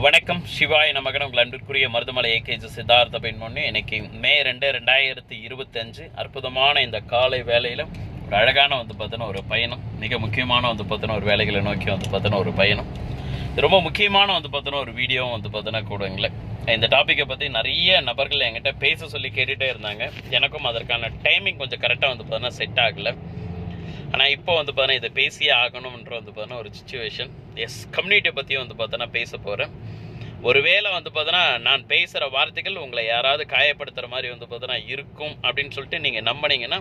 வணக்கம். சிவாய் நமகன் உங்கள் அன்பிற்குரிய மருதமலை ஏகேஜி சித்தார்த்த பெண்மொழி இன்னைக்கு மே ரெண்டு ரெண்டாயிரத்தி இருபத்தஞ்சு. அற்புதமான இந்த காலை வேலையில் ஒரு அழகான வந்து பார்த்தோன்னா ஒரு பயணம் மிக முக்கியமான வந்து பார்த்தோன்னா ஒரு வேலைகளை நோக்கி வந்து பார்த்தோன்னா ஒரு பயணம். ரொம்ப முக்கியமான வந்து பார்த்தோன்னா ஒரு வீடியோவும் வந்து பார்த்தோன்னா கூடுங்களேன். இந்த டாப்பிக்கை பற்றி நிறைய நபர்கள் என்கிட்ட பேச சொல்லி கேட்டுகிட்டே இருந்தாங்க. எனக்கும் அதற்கான டைமிங் கொஞ்சம் கரெக்டாக வந்து பார்த்தோன்னா செட் ஆகலை. ஆனால் இப்போ வந்து பார்த்தீங்கன்னா இதை பேசியே ஆகணும்ன்ற வந்து பார்த்தீங்கன்னா ஒரு சுச்சுவேஷன் எஸ் கம்யூனிட்டியை பற்றியும் வந்து பார்த்தோன்னா பேச போகிறேன் ஒருவேளை வந்து பார்த்தோன்னா நான் பேசுகிற வார்த்தைகள் உங்களை யாராவது காயப்படுத்துகிற மாதிரி வந்து பார்த்தோன்னா இருக்கும் அப்படின்னு சொல்லிட்டு நீங்கள் நம்பினீங்கன்னா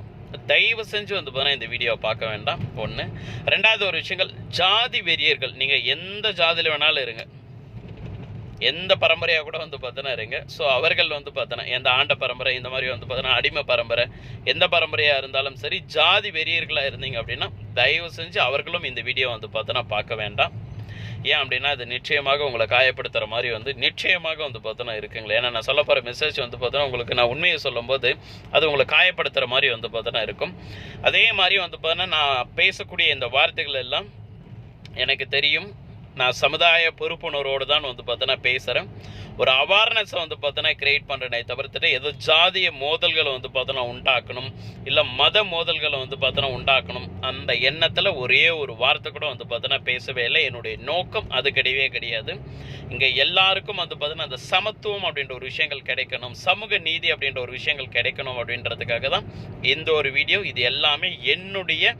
தயவு செஞ்சு வந்து பார்த்தோன்னா இந்த வீடியோவை பார்க்க வேண்டாம். ஒன்று ரெண்டாவது ஒரு விஷயங்கள் ஜாதி வெறியர்கள். நீங்கள் எந்த ஜாதியில் வேணாலும் இருங்க. எந்த பரம்பரையாக கூட வந்து பார்த்தோன்னா இருங்க. ஸோ அவர்கள் வந்து பார்த்தோன்னா எந்த ஆண்ட பரம்பரை இந்த மாதிரி வந்து பார்த்தோன்னா அடிமை பரம்பரை எந்த பரம்பரையாக இருந்தாலும் சரி ஜாதி வெறியர்களாக இருந்தீங்க அப்படின்னா தயவு செஞ்சு அவர்களும் இந்த வீடியோ வந்து பார்த்தோன்னா பார்க்க வேண்டாம். ஏன் அப்படின்னா அது நிச்சயமாக உங்களை காயப்படுத்துகிற மாதிரி வந்து நிச்சயமாக வந்து பார்த்தோன்னா இருக்குங்களே. ஏன்னா நான் சொல்ல போகிற மெசேஜ் வந்து பார்த்தோன்னா உங்களுக்கு நான் உண்மையை சொல்லும்போது அது உங்களை காயப்படுத்துகிற மாதிரி வந்து பார்த்தோன்னா இருக்கும். அதே மாதிரி வந்து பார்த்தோன்னா நான் பேசக்கூடிய இந்த வார்த்தைகள் எல்லாம் எனக்கு தெரியும். நான் சமுதாய பொறுப்புணர்வோடு தான் வந்து பார்த்தோன்னா பேசுகிறேன் ஒரு அவேர்னஸை வந்து பார்த்தோன்னா கிரியேட் பண்ணுறேனே தவிர்த்துட்டு ஏதோ ஜாதிய மோதல்களை வந்து பார்த்தோன்னா உண்டாக்கணும் இல்லை மத மோதல்களை வந்து பார்த்தோன்னா உண்டாக்கணும் அந்த எண்ணத்தில் ஒரே ஒரு வார்த்தை கூட வந்து பார்த்தோன்னா பேசவே இல்லை. என்னுடைய நோக்கம் அது கிடையவே கிடையாது. இங்கே எல்லாருக்கும் வந்து பார்த்தோன்னா அந்த சமத்துவம் அப்படின்ற ஒரு விஷயங்கள் கிடைக்கணும் சமூக நீதி அப்படின்ற ஒரு விஷயங்கள் கிடைக்கணும் அப்படின்றதுக்காக தான் இந்த ஒரு வீடியோ இது எல்லாமே என்னுடைய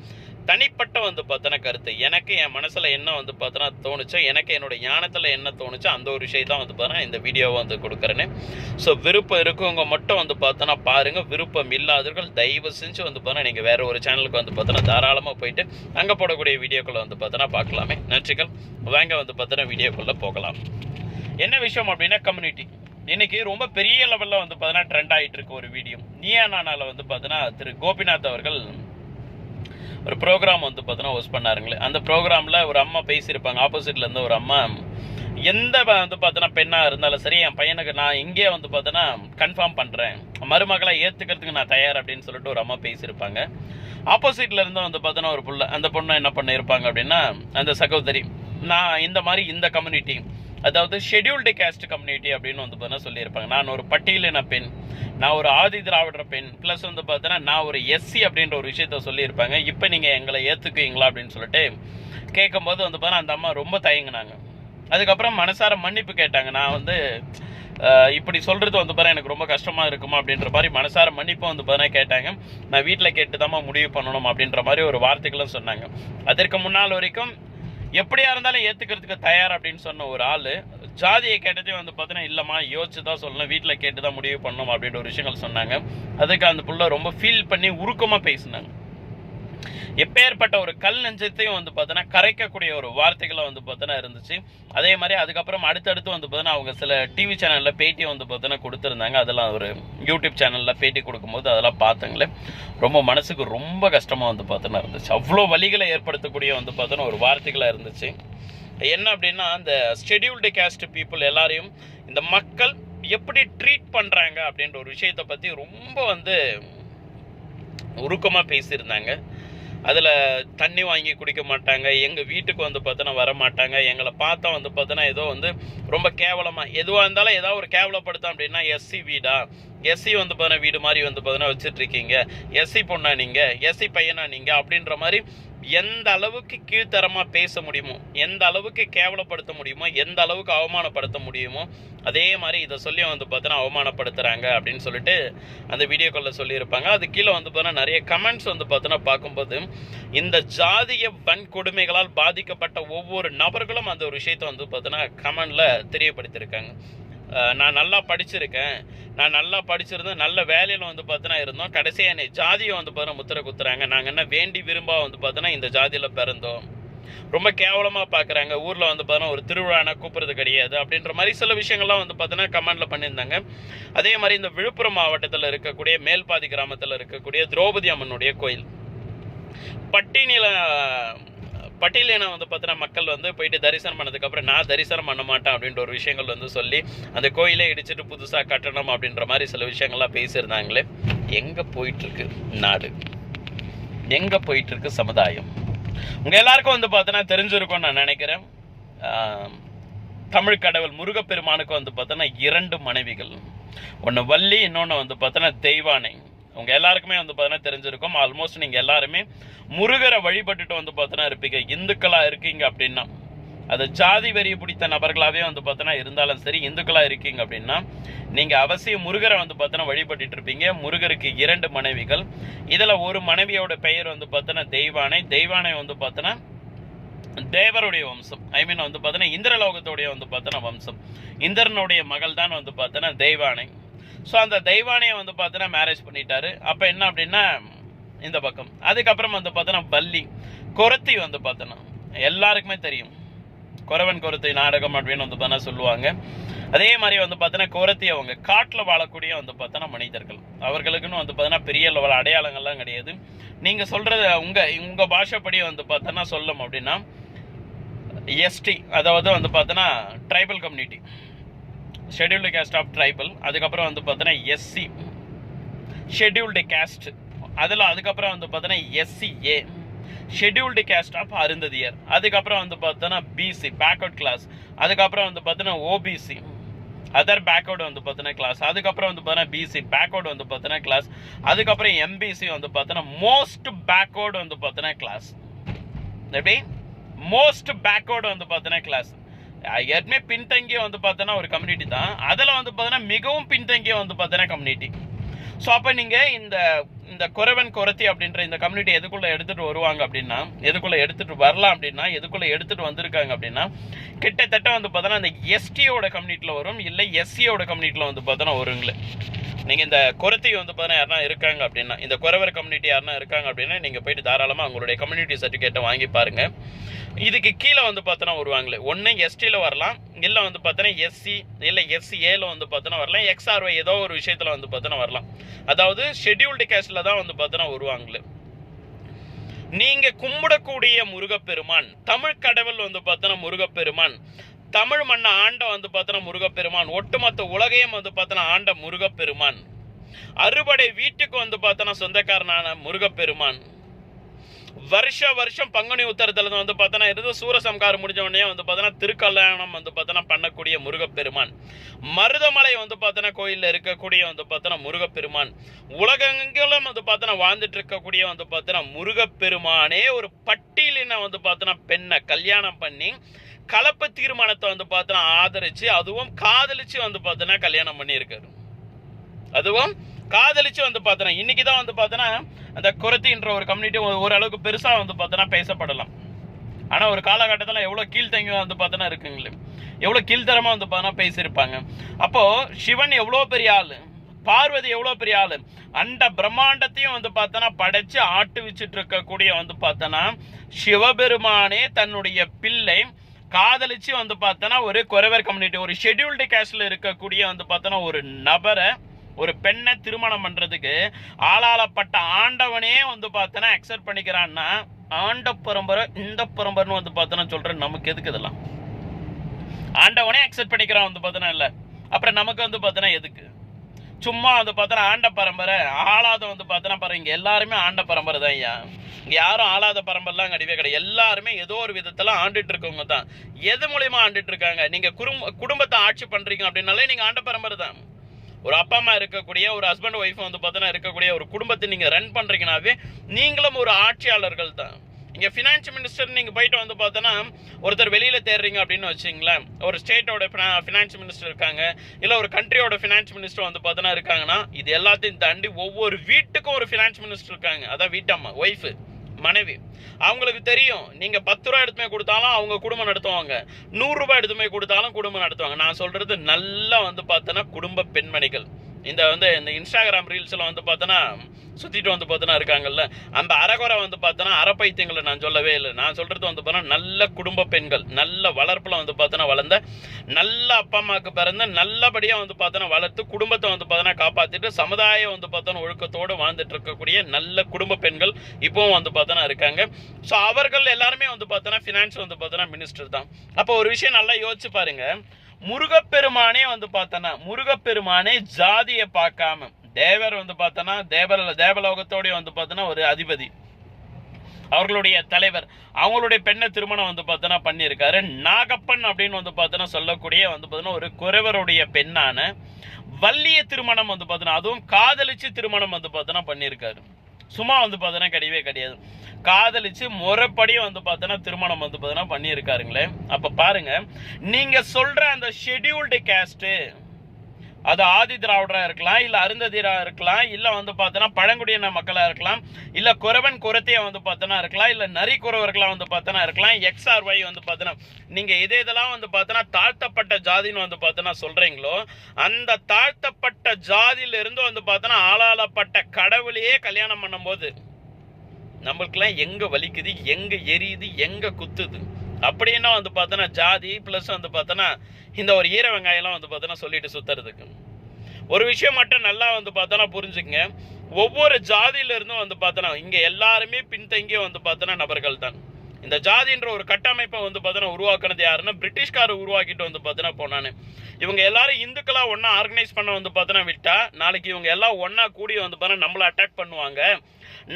தனிப்பட்ட வந்து பார்த்தோன்னா கருத்து எனக்கு என் மனசில் என்ன வந்து பார்த்தோன்னா தோணுச்சோ எனக்கு என்னோட ஞானத்தில் என்ன தோணுச்சோ அந்த ஒரு விஷயம் தான் வந்து பார்த்தோன்னா இந்த வீடியோவை வந்து கொடுக்குறேன்னு ஸோ விருப்பம் இருக்கவங்க மட்டும் வந்து பார்த்தோன்னா பாருங்கள் விருப்பம் இல்லாதவர்கள் தயவு செஞ்சு வந்து பார்த்தோன்னா நீங்கள் வேறு ஒரு சேனலுக்கு வந்து பார்த்தோன்னா தாராளமாக போயிட்டு அங்கே போடக்கூடிய வீடியோக்களை வந்து பார்த்தோன்னா பார்க்கலாமே நன்றிகள் வாங்க வந்து பார்த்தோன்னா வீடியோக்குள்ளே போகலாம் என்ன விஷயம் அப்படின்னா கம்யூனிட்டி இன்னைக்கு ரொம்ப பெரிய லெவலில் வந்து பார்த்தீங்கன்னா ட்ரெண்ட் ஆகிட்டு இருக்கு ஒரு வீடியோ நீயா நானால வந்து பார்த்தீங்கன்னா திரு கோபிநாத் அவர்கள் ஒரு ப்ரோக்ராம் வந்து பார்த்தோன்னா ஹோஸ்ட் பண்ணாருங்களே அந்த ப்ரோக்ராமில் ஒரு அம்மா பேசியிருப்பாங்க. ஆப்போசிட்டில் இருந்து ஒரு அம்மா எந்த வந்து பார்த்தோன்னா பெண்ணாக இருந்தாலும் சரி என் பையனுக்கு நான் இங்கே வந்து பார்த்தோன்னா கன்ஃபார்ம் பண்ணுறேன் மருமகளை ஏற்றுக்கிறதுக்கு நான் தயார் அப்படின்னு சொல்லிட்டு ஒரு அம்மா பேசியிருப்பாங்க. ஆப்போசிட்டில் இருந்து வந்து பார்த்தோன்னா ஒரு புள்ள அந்த பொண்ணை என்ன பண்ணியிருப்பாங்க அப்படின்னா அந்த சகோதரி நான் இந்த மாதிரி இந்த கம்யூனிட்டி அதாவது ஷெட்யூல்டு கேஸ்ட் கம்யூனிட்டி அப்படின்னு வந்து பார்த்தீங்கன்னா சொல்லியிருப்பாங்க. நான் ஒரு பட்டியலின பெண் நான் ஒரு ஆதி திராவிடர் பெண் ப்ளஸ் வந்து பார்த்தீங்கன்னா நான் ஒரு எஸ்சி அப்படின்ற ஒரு விஷயத்த சொல்லியிருப்பாங்க. இப்போ நீங்கள் எங்களை ஏற்றுக்குவீங்களா அப்படின்னு சொல்லிட்டு கேட்கும்போது வந்து பார்த்தீங்கன்னா அந்த அம்மா ரொம்ப தயங்கினாங்க. அதுக்கப்புறம் மனசார மன்னிப்பு கேட்டாங்க. நான் வந்து இப்படி சொல்கிறது வந்து பாரு எனக்கு ரொம்ப கஷ்டமாக இருக்குமா அப்படின்ற மாதிரி மனசார மன்னிப்பும் வந்து பாரு கேட்டாங்க. நான் வீட்டில் கேட்டு முடிவு பண்ணணும் அப்படின்ற மாதிரி ஒரு வார்த்தைகளும் சொன்னாங்க. அதற்கு முன்னால் வரைக்கும் எப்படியா இருந்தாலும் ஏத்துக்கிறதுக்கு தயார் அப்படின்னு சொன்ன ஒரு ஆள் ஜாதியை கேட்டதே வந்து பார்த்தீங்கன்னா இல்லைம்மா யோசிச்சு தான் சொல்லணும் வீட்டில் கேட்டு தான் முடிவு பண்ணணும் அப்படின்ற ஒரு விஷயங்கள் சொன்னாங்க. அதுக்கு அந்த புள்ள ரொம்ப ஃபீல் பண்ணி உருக்கமாக பேசினாங்க. எப்பேற்பட்ட ஒரு கல் நெஞ்சத்தையும் வந்து பார்த்தோன்னா கரைக்கக்கூடிய ஒரு வார்த்தைகளை வந்து பார்த்தோன்னா இருந்துச்சு. அதே மாதிரி அதுக்கப்புறம் அடுத்தடுத்து வந்து பார்த்தோன்னா அவங்க சில டிவி சேனலில் பேட்டி வந்து பார்த்தோன்னா கொடுத்துருந்தாங்க. அதெல்லாம் ஒரு யூடியூப் சேனலில் பேட்டி கொடுக்கும்போது அதெல்லாம் பார்த்தாங்களே ரொம்ப மனசுக்கு ரொம்ப கஷ்டமாக வந்து பார்த்தோன்னா இருந்துச்சு. அவ்வளோ வலிகளை ஏற்படுத்தக்கூடிய வந்து பார்த்தோன்னா ஒரு வார்த்தைகளாக இருந்துச்சு. என்ன அப்படின்னா அந்த ஷெடியூல்டு கேஸ்ட் பீப்புள் எல்லாரையும் இந்த மக்கள் எப்படி ட்ரீட் பண்ணுறாங்க அப்படின்ற ஒரு விஷயத்தை பற்றி ரொம்ப வந்து உருக்கமாக பேசியிருந்தாங்க. அதில் தண்ணி வாங்கி குடிக்க மாட்டாங்க. எங்கள் வீட்டுக்கு வந்து பார்த்தோன்னா வர மாட்டாங்க எங்களை பார்த்தா வந்து பார்த்தோன்னா ஏதோ வந்து ரொம்ப கேவலமாக எதுவாக இருந்தாலும் ஏதாவது ஒரு கேவலப்படுத்தோம் அப்படின்னா எஸ்சி வீடா? எஸ்சி வந்து பார்த்தோன்னா வீடு மாதிரி வந்து பார்த்தோன்னா வச்சுட்ருக்கீங்க எஸ்சி பொண்ணா நீங்கள் எஸ்சி பையனா நீங்கள் அப்படின்ற மாதிரி எந்த அளவுக்கு கீழ்த்தரமாக பேச முடியுமோ எந்த அளவுக்கு கேவலப்படுத்த முடியுமோ எந்த அளவுக்கு அவமானப்படுத்த முடியுமோ அதே மாதிரி இதை சொல்லி வந்து பார்த்தோன்னா அவமானப்படுத்துகிறாங்க அப்படின்னு சொல்லிட்டு அந்த வீடியோக்களில் சொல்லியிருப்பாங்க. அது கீழே வந்து பார்த்தோன்னா நிறைய கமெண்ட்ஸ் வந்து பார்த்தோன்னா பார்க்கும்போது இந்த ஜாதிய வன்கொடுமைகளால் பாதிக்கப்பட்ட ஒவ்வொரு நபர்களும் அந்த ஒரு விஷயத்தை வந்து பார்த்தோன்னா கமெண்டில் தெரியப்படுத்தியிருக்காங்க. நான் நல்லா படிச்சிருக்கேன். நான் நல்லா படிச்சிருந்தேன் நல்ல வேலையில் வந்து பார்த்தோன்னா இருந்தோம். கடைசியாக என்னை ஜாதியை வந்து பார்த்தா முத்திரை குத்துறாங்க. நாங்கள் என்ன வேண்டி விரும்பா வந்து பார்த்தோன்னா இந்த ஜாதியில் பிறந்தோம். ரொம்ப கேவலமாக பார்க்குறாங்க ஊரில் வந்து பார்த்தோன்னா ஒரு திருவிழானா கூப்பிட்றது கிடையாது. அப்படின்ற மாதிரி சில விஷயங்கள்லாம் வந்து பார்த்தோன்னா கமெண்டில் பண்ணியிருந்தாங்க. அதே மாதிரி இந்த விழுப்புரம் மாவட்டத்தில் இருக்கக்கூடிய மேல்பாதி கிராமத்தில் இருக்கக்கூடிய திரௌபதி அம்மனுடைய கோயில். பட்டினியில் பட்டியலினம் வந்து பார்த்தீங்கன்னா மக்கள் வந்து போயிட்டு தரிசனம் பண்ணதுக்கப்புறம் நான் தரிசனம் பண்ண மாட்டேன் அப்படின்ற ஒரு விஷயங்கள் வந்து சொல்லி அந்த கோயிலை இடிச்சிட்டு புதுசாக கட்டணும் அப்படின்ற மாதிரி சில விஷயங்கள்லாம் பேசியிருந்தாங்களே. எங்கே போயிட்டுருக்கு நாடு? எங்கே போயிட்டுருக்கு சமுதாயம்? உங்கள் எல்லாருக்கும் வந்து பார்த்தோன்னா தெரிஞ்சிருக்கும்னு நான் நினைக்கிறேன். தமிழ் கடவுள் முருகப்பெருமானுக்கு வந்து பார்த்தோன்னா இரண்டு மனைவிகள். ஒன்று வள்ளி இன்னொன்று வந்து பார்த்தோன்னா தெய்வானை. உங்க எல்லாருக்குமே வந்து பார்த்தீங்கன்னா தெரிஞ்சிருக்கும். ஆல்மோஸ்ட் நீங்கள் எல்லாருமே முருகரை வழிபட்டுட்டு வந்து பார்த்தோன்னா இருப்பீங்க. இந்துக்களாக இருக்கீங்க அப்படின்னா. அது ஜாதி வெறி பிடித்த நபர்களாகவே வந்து பார்த்தோன்னா இருந்தாலும் சரி இந்துக்களாக இருக்கீங்க அப்படின்னா நீங்கள் அவசியம் முருகரை வந்து பார்த்தோன்னா வழிபட்டுட்டு இருப்பீங்க. முருகருக்கு இரண்டு மனைவிகள். இதில் ஒரு மனைவியோட பெயர் வந்து பார்த்தோன்னா தெய்வானை. தெய்வானை வந்து பார்த்தோன்னா தேவருடைய வம்சம். ஐ மீன் வந்து பார்த்தோன்னா இந்திரலோகத்துடைய வந்து பார்த்தோன்னா வம்சம். இந்திரனுடைய மகள் தான் வந்து பார்த்தோன்னா தெய்வானை. ஸோ அந்த தெய்வானையை வந்து பார்த்தோன்னா மேரேஜ் பண்ணிட்டாரு. அப்போ என்ன அப்படின்னா இந்த பக்கம். அதுக்கப்புறம் வந்து பார்த்தோன்னா பல்லி குரத்தி வந்து பார்த்தோன்னா எல்லாருக்குமே தெரியும். குறவன் குரத்தை நாடகம் அப்படின்னு வந்து பார்த்தா சொல்லுவாங்க. அதே மாதிரி வந்து பார்த்தோன்னா குரத்தி அவங்க காட்டில் வாழக்கூடிய வந்து பார்த்தோன்னா மனிதர்கள். அவர்களுக்குன்னு வந்து பார்த்தோன்னா பெரிய லெவல் அடையாளங்கள்லாம் கிடையாது. நீங்கள் சொல்கிறது உங்கள் உங்கள் பாஷைப்படி வந்து பார்த்தோன்னா சொல்லும் அப்படின்னா எஸ்டி அதாவது வந்து பார்த்தோன்னா tribal community scheduled caste of tribal அதுக்கப்புறம் வந்து பார்த்தோன்னா எஸ்சி ஷெட்யூல்டு கேஸ்ட் அதில் அதுக்கப்புறம் வந்து பார்த்தோன்னா SCA scheduled caste of Arunthathiyar அதுக்கப்புறம் வந்து பார்த்தோன்னா பிசி பேக்அவுட் கிளாஸ் அதுக்கப்புறம் வந்து பார்த்தோன்னா ஓபிசி அதர் பேக்அவுட் வந்து பார்த்தோன்னா கிளாஸ் அதுக்கப்புறம் வந்து பார்த்தோன்னா பிசி பேக்அவுட் வந்து பார்த்தோன்னா கிளாஸ் அதுக்கப்புறம் எம்பிசி வந்து பார்த்தோன்னா மோஸ்ட் பேக்வர்டு வந்து பார்த்தோன்னா கிளாஸ் எப்படி மோஸ்ட் பேக்வர்டு வந்து பார்த்தோன்னா கிளாஸ் ஏற்கனவே பின்தங்கிய வந்து பார்த்தோன்னா ஒரு கம்யூனிட்டி தான். அதில் வந்து பார்த்தோன்னா மிகவும் பின்தங்கிய வந்து பார்த்தோன்னா கம்யூனிட்டி ஸோ அப்போ நீங்கள் இந்த இந்த குறவன் குரத்தி அப்படின்ற இந்த கம்யூனிட்டி எதுக்குள்ளே எடுத்துகிட்டு வருவாங்க அப்படின்னா எதுக்குள்ளே எடுத்துகிட்டு வரலாம் அப்படின்னா எதுக்குள்ளே எடுத்துகிட்டு வந்திருக்காங்க அப்படின்னா கிட்டத்தட்ட வந்து பார்த்தோன்னா இந்த எஸ்டியோட கம்யூனிட்டியில் வரும் இல்லை எஸ்சியோட கம்யூனிட்டியில் வந்து பார்த்தோன்னா வருங்களே. நீங்கள் இந்த குரத்தி வந்து பார்த்தீங்கன்னா யாருனா இருக்காங்க அப்படின்னா இந்த குறவர் கம்யூனிட்டி யாருனா இருக்காங்க அப்படின்னா நீங்கள் போயிட்டு தாராளமாக அவங்களுடைய கம்யூனிட்டி சர்டிஃபிகேட்டை வாங்கி பாருங்க. இதுக்கு கீழே வந்து பார்த்தோன்னா வருவாங்களே. ஒன்று எஸ்டியில் வரலாம். இல்லை வந்து பார்த்தோன்னா எஸ்சி இல்லை எஸ்சி ஏல வந்து பார்த்தோன்னா வரலாம். எக்ஸ்ஆர்ஒய் ஏதோ ஒரு விஷயத்தில் வந்து பார்த்தோன்னா வரலாம். அதாவது ஷெட்யூல்டு கேஸ்டில் தான் வந்து பார்த்தோன்னா வருவாங்களே. நீங்க கும்பிடக்கூடிய முருகப்பெருமான் தமிழ் கடவுள் வந்து பார்த்தோன்னா முருகப்பெருமான் தமிழ் மண்ணை ஆண்ட வந்து பார்த்தோன்னா முருகப்பெருமான் ஒட்டுமொத்த உலகையும் வந்து பார்த்தோன்னா ஆண்ட முருகப்பெருமான் அறுபடை வீட்டுக்கு வந்து பார்த்தோன்னா சொந்தக்காரனான முருகப்பெருமான். வருஷ வருஷம் பங்குனி உத்தரத்தில் வந்து பார்த்தோன்னா இருந்து சூரசம்காரம் முடிஞ்ச உடனே வந்து பார்த்தோன்னா திருக்கல்யாணம் வந்து பார்த்தோன்னா பண்ணக்கூடிய முருகப்பெருமான். மருதமலை வந்து பார்த்தோன்னா கோயிலில் இருக்கக்கூடிய வந்து பார்த்தோன்னா முருகப்பெருமான். உலகெங்கிலும் வந்து பார்த்தோன்னா வாழ்ந்துட்டு இருக்கக்கூடிய வந்து பார்த்தோன்னா முருகப்பெருமானே ஒரு பட்டியலின வந்து பார்த்தோன்னா பெண்ணை கல்யாணம் பண்ணி கலப்பு தீர்மானத்தை வந்து பார்த்தோன்னா ஆதரிச்சு அதுவும் காதலிச்சு வந்து பார்த்தோன்னா கல்யாணம் பண்ணியிருக்காரு. அதுவும் காதலிச்சு வந்து பார்த்தோன்னா இன்னைக்கு தான் வந்து பார்த்தோன்னா அந்த குரத்தின்ற ஒரு கம்யூனிட்டி ஓரளவுக்கு பெருசாக வந்து பார்த்தோன்னா பேசப்படலாம். ஆனால் ஒரு காலகட்டத்தில் எவ்வளோ கீழ்த்தங்கியாக வந்து பார்த்தோன்னா இருக்குங்களே. எவ்வளோ கீழ்த்தரமாக வந்து பார்த்தோன்னா பேசியிருப்பாங்க. அப்போது சிவன் எவ்வளோ பெரிய ஆள்? பார்வதி எவ்வளோ பெரிய ஆள்? அண்ட பிரம்மாண்டத்தையும் வந்து பார்த்தோன்னா படைச்சு ஆட்டு வச்சுட்டு இருக்கக்கூடிய வந்து பார்த்தோன்னா சிவபெருமானே தன்னுடைய பிள்ளை. காதலிச்சு வந்து பார்த்தோன்னா ஒரு குறைவர் கம்யூனிட்டி ஒரு ஷெட்யூல்டு கேஸ்டில் இருக்கக்கூடிய வந்து பார்த்தோன்னா ஒரு நபரை ஒரு பெண்ணை திருமணம் பண்ணுறதுக்கு ஆளாளப்பட்ட ஆண்டவனே வந்து பார்த்தோன்னா அக்செப்ட் பண்ணிக்கிறான்னா ஆண்ட பரம்பரை இந்த பரம்பரைன்னு வந்து பார்த்தோன்னா சொல்கிறேன் நமக்கு எதுக்கு இதெல்லாம்? ஆண்டவனே அக்செப்ட் பண்ணிக்கிறான் வந்து பார்த்தோன்னா இல்லை. அப்புறம் நமக்கு வந்து பார்த்தோன்னா எதுக்கு? சும்மா வந்து பார்த்தோன்னா ஆண்ட பரம்பரை ஆளாத வந்து பார்த்தோன்னா பாருங்க இங்கே எல்லாருமே ஆண்ட பரம்பரை தான் ஐயா. இங்கே யாரும் ஆளாத பரம்பரைலாம் கிடையவே கிடையாது. எல்லாருமே ஏதோ ஒரு விதத்தில் ஆண்டுட்டு இருக்கவங்க தான். எது மூலியமாக ஆண்டுட்டு இருக்காங்க? நீங்கள் குடும்ப குடும்பத்தை ஆட்சி பண்ணுறீங்க அப்படின்னாலே நீங்கள் ஆண்ட பரம்பரை தான். ஒரு அப்பா அம்மா இருக்கக்கூடிய ஒரு ஹஸ்பண்ட் ஒய்ஃப் வந்து பார்த்தோன்னா இருக்கக்கூடிய ஒரு குடும்பத்தை நீங்கள் ரன் பண்ணுறீங்கனாவே நீங்களும் ஒரு ஆட்சியாளர்கள் தான். இங்கே ஃபினான்ஸ் மினிஸ்டர் நீங்கள் போயிட்டு வந்து பார்த்தோன்னா ஒருத்தர் வெளியில் தேடுறீங்க அப்படின்னு வச்சிங்களேன் ஒரு ஸ்டேட்டோட ஃபினான்ஸ் மினிஸ்டர் இருக்காங்க இல்லை ஒரு கண்ட்ரியோட ஃபினான்ஸ் மினிஸ்டர் வந்து பார்த்தோன்னா இருக்காங்கன்னா இது எல்லாத்தையும் தாண்டி ஒவ்வொரு வீட்டுக்கும் ஒரு ஃபினான்ஸ் மினிஸ்டர் இருக்காங்க. அதான் வீட்டம்மா ஒய்ஃபு மனைவி. அவங்களுக்கு தெரியும் நீங்க பத்து ரூபா எடுத்துமே கொடுத்தாலும் அவங்க குடும்பம் நடத்துவாங்க. நூறு ரூபாய் எடுத்துமே கொடுத்தாலும் குடும்பம் நடத்துவாங்க. நான் சொல்றது நல்லா வந்து பார்த்தோன்னா குடும்ப பெண்மணிகள். இந்த வந்து இந்த இன்ஸ்டாகிராம் ரீல்ஸில் வந்து பார்த்தோன்னா சுற்றிட்டு வந்து பார்த்தோன்னா இருக்காங்கல்ல. அந்த அறகுறை வந்து பார்த்தோன்னா அறப்பைத்தியங்களை நான் சொல்லவே இல்லை. நான் சொல்கிறது வந்து பார்த்தோன்னா நல்ல குடும்ப பெண்கள் நல்ல வளர்ப்பில் வந்து பார்த்தோன்னா வளர்ந்த நல்ல அப்பா அம்மாவுக்கு பிறந்த நல்லபடியாக வந்து பார்த்தோன்னா வளர்த்து குடும்பத்தை வந்து பார்த்தோன்னா காப்பாற்றிட்டு சமுதாயம் வந்து பார்த்தோன்னா ஒழுக்கத்தோடு வாழ்ந்துட்டு இருக்கக்கூடிய நல்ல குடும்ப பெண்கள் இப்போவும் வந்து பார்த்தோன்னா இருக்காங்க. ஸோ அவர்கள் எல்லாருமே வந்து பார்த்தோன்னா ஃபினான்ஸ் வந்து பார்த்தோன்னா மினிஸ்டர் தான். அப்போ ஒரு விஷயம் நல்லா யோசிச்சு பாருங்கள் முருகப்பெருமானே வந்து பார்த்தோன்னா முருகப்பெருமானே ஜாதியை பார்க்காம. தேவர் வந்து பார்த்தோன்னா தேவர தேவலோகத்தோடய வந்து பார்த்தோன்னா ஒரு அதிபதி. அவர்களுடைய தலைவர். அவங்களுடைய பெண்ணை திருமணம் வந்து பார்த்தோன்னா பண்ணியிருக்காரு. நாகப்பன் அப்படின்னு வந்து பார்த்தோன்னா சொல்லக்கூடிய வந்து பார்த்தோன்னா ஒரு குறவருடைய பெண்ணான வள்ளிய திருமணம் வந்து பார்த்தோன்னா அதுவும் காதலிச்சு திருமணம் வந்து பார்த்தோன்னா பண்ணியிருக்காரு. சும்மா வந்து பார்த்தோன்னா கிடையவே கிடையாது. காதலிச்சு முறைப்படி வந்து பார்த்தோன்னா திருமணம் வந்து பார்த்தோன்னா பண்ணியிருக்காருங்களே. அப்போ பாருங்க நீங்கள் சொல்கிற அந்த ஷெட்யூல்டு கேஸ்ட்டு அது ஆதி திராவிடராக இருக்கலாம் இல்லை அருந்ததிராக இருக்கலாம் இல்லை வந்து பார்த்தோன்னா பழங்குடியின மக்களாக இருக்கலாம் இல்லை குறவன் குரத்தைய வந்து பார்த்தோன்னா இருக்கலாம் இல்லை நரி குறவர்களாக வந்து பார்த்தோன்னா இருக்கலாம் எக்ஸ்ஆர் ஒய் வந்து பார்த்தோன்னா நீங்கள் இதே இதெல்லாம் வந்து பார்த்தோன்னா தாழ்த்தப்பட்ட ஜாதின்னு வந்து பார்த்தோன்னா சொல்கிறீங்களோ அந்த தாழ்த்தப்பட்ட ஜாதியிலிருந்து வந்து பார்த்தோன்னா ஆளாளப்பட்ட கடவுளையே கல்யாணம் பண்ணும்போது நம்மளுக்கெல்லாம் எங்கே வலிக்குது எங்கே எரியுது எங்கே குத்துது? அப்படின்னா வந்து பார்த்தோன்னா ஜாதி ப்ளஸ் வந்து பார்த்தோன்னா இந்த ஒரு ஈர வெங்காயம்லாம் வந்து பார்த்தோன்னா சொல்லிட்டு சுத்துறதுக்கு. ஒரு விஷயம் மட்டும் நல்லா வந்து பார்த்தோன்னா புரிஞ்சுக்கங்க. ஒவ்வொரு ஜாதியிலிருந்தும் வந்து பார்த்தோன்னா இங்கே எல்லாருமே பின்தங்கிய வந்து பார்த்தோன்னா நபர்கள் தான். இந்த ஜாதின்ற ஒரு கட்டமைப்பை வந்து பார்த்தோன்னா உருவாக்குனது யாருன்னா பிரிட்டிஷ்காரர் உருவாக்கிட்டு வந்து பார்த்தோன்னா போனான்னு இவங்க எல்லாரும் இந்துக்களா ஒன்றா ஆர்கனைஸ் பண்ண வந்து பார்த்தோன்னா விட்டா நாளைக்கு இவங்க எல்லாம் ஒன்றா கூடி வந்து பார்த்தோன்னா நம்மளை அட்டாக் பண்ணுவாங்க.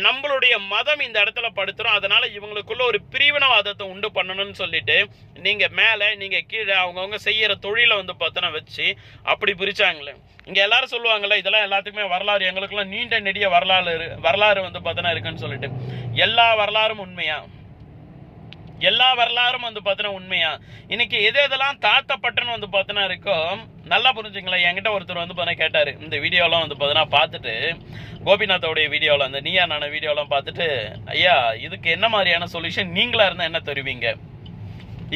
நம்மளுடைய மதம் இந்த இடத்துல படுத்துரும். அதனால இவங்களுக்குள்ள ஒரு பிரிவினவாதத்தை உண்டு பண்ணணும்னு சொல்லிட்டு நீங்க மேல நீங்க கீழே அவங்கவுங்க செய்யற தொழிலை வந்து பார்த்தோன்னா வச்சு அப்படி பிரிச்சாங்களே. இங்க எல்லாரும் சொல்லுவாங்கல்ல இதெல்லாம் எல்லாத்துக்குமே வரலாறு எங்களுக்குலாம் நீண்ட நெடிய வரலாறு வரலாறு வந்து பார்த்தோன்னா இருக்குன்னு சொல்லிட்டு. எல்லா வரலாறும் உண்மையா? எல்லா வரலாறும் வந்து பார்த்தீங்கன்னா உண்மையா? இன்னைக்கு எது எதெல்லாம் தாத்தப்பட்டன்னு வந்து பார்த்தீங்கன்னா இருக்கோ நல்லா புரிஞ்சுங்களேன். என்கிட்ட ஒருத்தர் வந்து பார்த்தீங்கன்னா கேட்டார். இந்த வீடியோலாம் வந்து பார்த்தீங்கன்னா பார்த்துட்டு கோபிநாத்தோடைய வீடியோவில் அந்த நீயா நான வீடியோலாம் பார்த்துட்டு ஐயா இதுக்கு என்ன மாதிரியான சொல்யூஷன் நீங்களாக இருந்தால் என்ன தருவீங்க?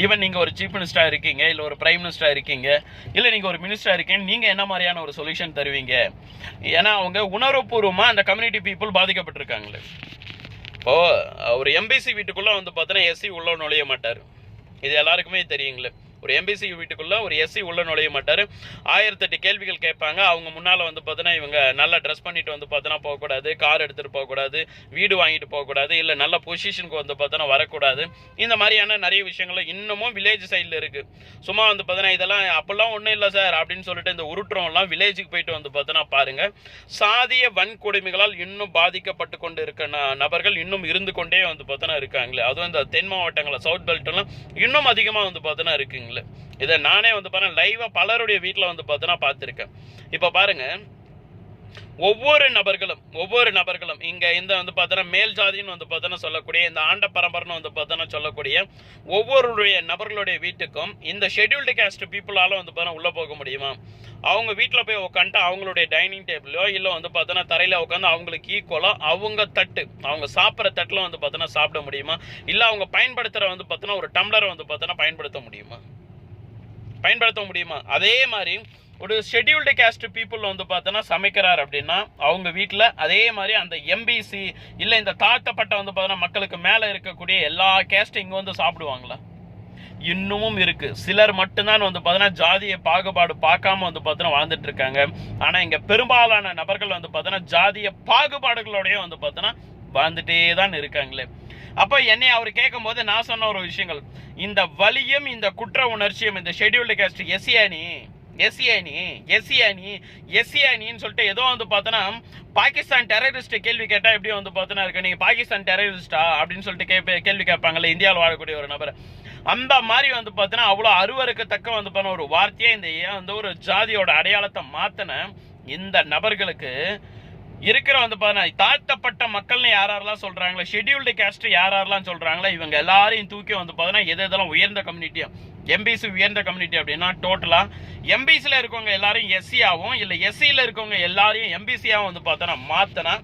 ஈவன் நீங்கள் ஒரு சீஃப் மினிஸ்டராக இருக்கீங்க இல்லை ஒரு பிரைம் மினிஸ்டராக இருக்கீங்க இல்லை நீங்கள் ஒரு மினிஸ்டராக இருக்கீங்க நீங்கள் என்ன மாதிரியான ஒரு சொல்யூஷன் தருவீங்க? ஏன்னா அவங்க உணர்வுபூர்வமாக அந்த கம்யூனிட்டி பீப்புள் பாதிக்கப்பட்டிருக்காங்களே. இப்போ ஒரு எம்பிசி வீட்டுக்குள்ளே வந்து பார்த்தோன்னா எஸ்சி உள்ளே நுழைய மாட்டார். இது எல்லாருக்குமே தெரியுங்களே. ஒரு எம்பிசி வீட்டுக்குள்ளே ஒரு எஸ்சி உள்ள நுழைய மாட்டார். ஆயிரத்தெட்டு கேள்விகள் கேட்பாங்க. அவங்க முன்னால் வந்து பார்த்தோன்னா இவங்க நல்லா ட்ரெஸ் பண்ணிட்டு வந்து பார்த்தோன்னா போகக்கூடாது. கார் எடுத்துகிட்டு போகக்கூடாது. வீடு வாங்கிட்டு போகக்கூடாது. இல்லை நல்ல பொசிஷனுக்கு வந்து பார்த்தோன்னா வரக்கூடாது. இந்த மாதிரியான நிறைய விஷயங்கள் இன்னமும் வில்லேஜ் சைடில் இருக்குது சும்மா வந்து பார்த்தோன்னா இதெல்லாம் அப்போல்லாம் ஒன்றும் இல்லை சார் அப்படின்னு சொல்லிட்டு இந்த உருட்டுறவங்கலாம் வில்லேஜுக்கு போயிட்டு வந்து பார்த்தோன்னா பாருங்கள் சாதிய வன்கொடுமைகளால் இன்னும் பாதிக்கப்பட்டு கொண்டு இருக்க ந- நபர்கள் இன்னும் இருந்து கொண்டே வந்து பார்த்தோன்னா இருக்காங்களே. அதுவும் இந்த தென் மாவட்டங்களில் சவுத் பெல்ட்லாம் இன்னும் அதிகமாக வந்து பார்த்தோன்னா இருக்குங்களே இதை நானே வந்து பார்த்தா லைவாக பலருடைய வீட்டில் வந்து பார்த்தோன்னா பார்த்துருக்கேன் இப்போ பாருங்க ஒவ்வொரு நபர்களும் ஒவ்வொரு நபர்களும் இங்க இந்த வந்து பார்த்தோன்னா மேல் ஜாதின்னு வந்து பார்த்தோன்னா சொல்லக்கூடிய இந்த ஆண்ட பரம்பரைன்னு வந்து பார்த்தோன்னா சொல்லக்கூடிய ஒவ்வொருடைய நபர்களுடைய வீட்டுக்கும் இந்த ஷெட்யூல்டு கேஸ்ட் பீப்புளால வந்து பார்த்தா உள்ளே போக முடியுமா? அவங்க வீட்டில் போய் உட்காந்துட்டு அவங்களுடைய டைனிங் டேபிளோ இல்லை வந்து பார்த்தோன்னா தரையில் உட்காந்து அவங்களுக்கு ஈக்குவலாக அவங்க தட்டு அவங்க சாப்பிட்ற தட்டில் வந்து பார்த்தோன்னா சாப்பிட முடியுமா? இல்லை அவங்க பயன்படுத்துகிற வந்து பார்த்தோன்னா ஒரு டம்ளரை வந்து பார்த்தோன்னா பயன்படுத்த முடியுமா? பயன்படுத்த முடியுமா? அதே மாதிரி ஒரு ஷெட்யூல்டு கேஸ்ட் பீப்புள் வந்து பார்த்தோன்னா சமைக்கிறார் அப்படின்னா அவங்க வீட்டில் அதே மாதிரி அந்த எம்பிசி இல்லை இந்த தாழ்த்தப்பட்ட வந்து பார்த்தோன்னா மக்களுக்கு மேலே இருக்கக்கூடிய எல்லா கேஸ்ட்டும் இங்கே வந்து சாப்பிடுவாங்களா? இன்னமும் இருக்குது சிலர் மட்டும்தான் வந்து பார்த்தோன்னா ஜாதிய பாகுபாடு பார்க்காம வந்து பார்த்தோன்னா வாழ்ந்துட்டு இருக்காங்க. ஆனால் இங்கே பெரும்பாலான நபர்கள் வந்து பார்த்தோன்னா ஜாதிய பாகுபாடுகளோடய வந்து பார்த்தோன்னா வாழ்ந்துட்டே தான் இருக்காங்களே. அப்போ என்னை அவர் கேட்கும் போது நான் சொன்ன ஒரு விஷயங்கள். இந்த வலியும் இந்த குற்ற உணர்ச்சியும் இந்த ஷெட்யூல்டு கேஸ்ட் எஸ்சியானி எஸ்சியானி எஸ்சியானி எஸ்சியானின்னு சொல்லிட்டு ஏதோ வந்து பார்த்தோன்னா பாகிஸ்தான் டெரரிஸ்ட் கேள்வி கேட்டால் எப்படி வந்து பார்த்தோன்னா இருக்கு. நீங்கள் பாகிஸ்தான் டெரரிஸ்டா அப்படின்னு சொல்லிட்டு கேட்ப கேள்வி கேட்பாங்கல்ல இந்தியாவில் வாழக்கூடிய ஒரு நபர். அந்த மாதிரி வந்து பார்த்தோன்னா அவ்வளோ அருவருக்கத்தக்க வந்து பண்ண ஒரு வார்த்தையே இந்த ஏன் வந்து ஒரு ஜாதியோட அடையாளத்தை மாற்றின இந்த நபர்களுக்கு இருக்கிற வந்து பார்த்தீங்கன்னா தாழ்த்தப்பட்ட மக்கள்னு யார் யாரெல்லாம் சொல்றாங்களோ ஷெடியூல்டு கேஸ்ட் யார் யாரெல்லாம் சொல்றாங்களோ இவங்க எல்லாரையும் தூக்கி வந்து பார்த்தீங்கன்னா எது எதெல்லாம் உயர்ந்த கம்யூனிட்டியும் எம்பிசி உயர்ந்த கம்யூனிட்டி அப்படின்னா டோட்டலாக எம்பிசியில் இருக்கவங்க எல்லாரையும் எஸ்சியாகவும் இல்லை எஸ்சியில் இருக்கவங்க எல்லாரையும் எம்பிசியாகவும் வந்து பார்த்தோன்னா மாற்றினா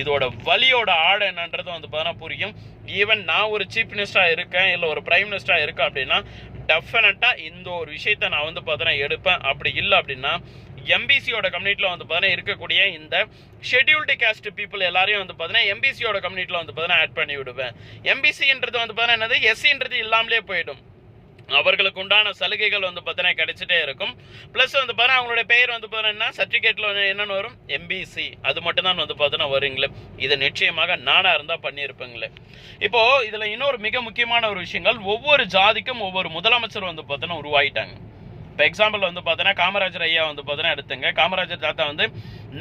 இதோட வழியோட ஆடு என்னன்றது வந்து பார்த்தோன்னா புரியும். ஈவன் நான் ஒரு சீஃப் மினிஸ்டராக இருக்கேன் இல்லை ஒரு பிரைம் மினிஸ்டராக இருக்கேன் அப்படின்னா டெஃபினட்டாக இந்த ஒரு விஷயத்தை நான் வந்து பார்த்தோன்னா எடுப்பேன். அப்படி இல்லை அப்படின்னா எம்பிசியோட கம்யூனிட்டியில் வந்து பார்த்தீங்கன்னா இருக்கக்கூடிய இந்த ஷெட்யூல்டு கேஸ்ட் பீப்புள் எல்லாரையும் வந்து பார்த்தீங்கன்னா எம்பிசியோட கம்யூனிட்டியில் வந்து பார்த்தீங்கன்னா ஆட் பண்ணி விடுவேன். எம்பிசின்றது வந்து பார்த்தீங்கன்னா என்னது? எஸ்சின்றது இல்லாமலே போயிடும். அவர்களுக்கு உண்டான சலுகைகள் வந்து பார்த்தீங்கன்னா கிடைச்சிட்டே இருக்கும். ப்ளஸ் வந்து பார்த்தீங்கன்னா அவங்களுடைய பெயர் வந்து பார்த்தீங்கன்னா சர்டிஃபிகேட்டில் வந்து என்னென்னு வரும்? எம்பிசி அது மட்டும்தான் வந்து பார்த்தீங்கன்னா வருங்களே. இது நிச்சயமாக நானாக இருந்தால் பண்ணியிருப்பேங்களே. இப்போது இதில் இன்னொரு மிக முக்கியமான ஒரு விஷயங்கள் ஒவ்வொரு ஜாதிக்கும் ஒவ்வொரு முதலமைச்சர் வந்து பார்த்தீங்கன்னா உருவாயிட்டாங்க. இப்போ எக்ஸாம்பிள் வந்து பார்த்தீங்கன்னா காமராஜர் ஐயா வந்து பார்த்தீங்கன்னா எடுத்துங்க. காமராஜர் தாத்தா வந்து